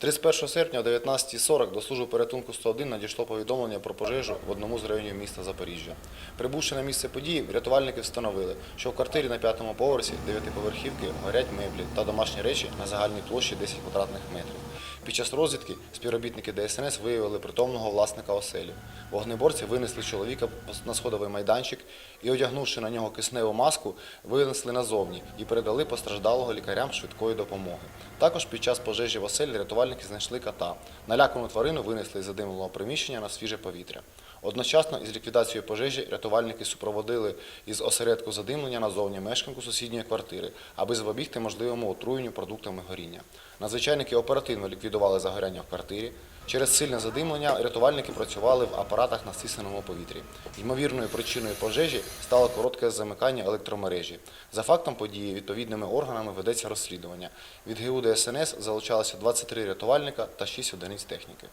31 серпня о 19.40 до служби порятунку 101 надійшло повідомлення про пожежу в одному з районів міста Запоріжжя. Прибувши на місце події, рятувальники встановили, що в квартирі на п'ятому поверсі дев'ятиповерхівки горять меблі та домашні речі на загальній площі 10 квадратних метрів. Під час розвідки співробітники ДСНС виявили притомного власника оселі. Вогнеборці винесли чоловіка на сходовий майданчик і, одягнувши на нього кисневу маску, винесли назовні і передали постраждалого лікарям швидкої допомоги. Також під час пожежі в оселі рятувальники знайшли кота. Налякану тварину винесли із задимленого приміщення на свіже повітря. Одночасно із ліквідацією пожежі рятувальники супроводили із осередку задимлення назовні мешканку сусідньої квартири, аби запобігти можливому отруєнню продуктами горіння. Надзвичайники оперативно ліквідували загоряння в квартирі. Через сильне задимлення рятувальники працювали в апаратах на стисненому повітрі. Ймовірною причиною пожежі стало коротке замикання електромережі. За фактом події відповідними органами ведеться розслідування. Від ГУ ДСНС залучалося 23 рятувальника та 6 одиниць техніки.